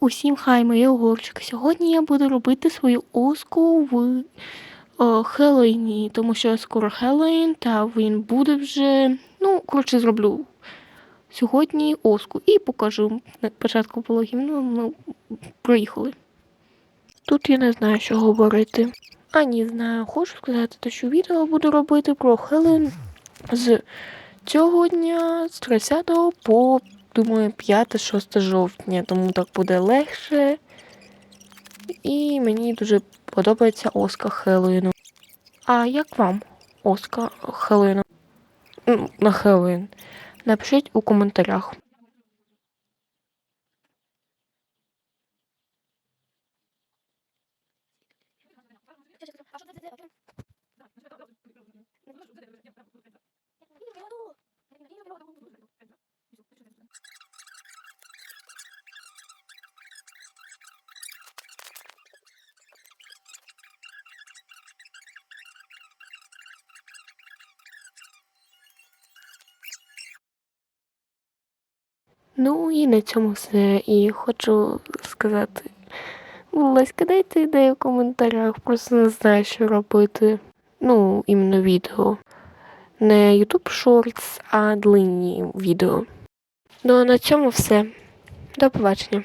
Усім хай, моє огурчик. Сьогодні я буду робити свою оску в о, Хеллоїні, тому що скоро Хеллоїн, та він буде вже. Ну, коротше, зроблю сьогодні оску і покажу на початку пологів. Ну, ну, проїхали. Тут я не знаю, що говорити. А ні, знаю, хочу сказати, те, що відео буду робити про Хеллоїн з цього дня, з 30 по думаю, 5-6 жовтня, тому так буде легше. І мені дуже подобається Оска Хеллоїну. А як вам Оска Хеллоїну? Ну, На Хеллоїн? Напишіть у коментарях. Ну і на цьому все. І хочу сказати, будь ласка, дайте ідею в коментарях, просто не знаю, що робити. Ну, іменно відео. Не YouTube Shorts, а длинні відео. Ну а на цьому все. До побачення.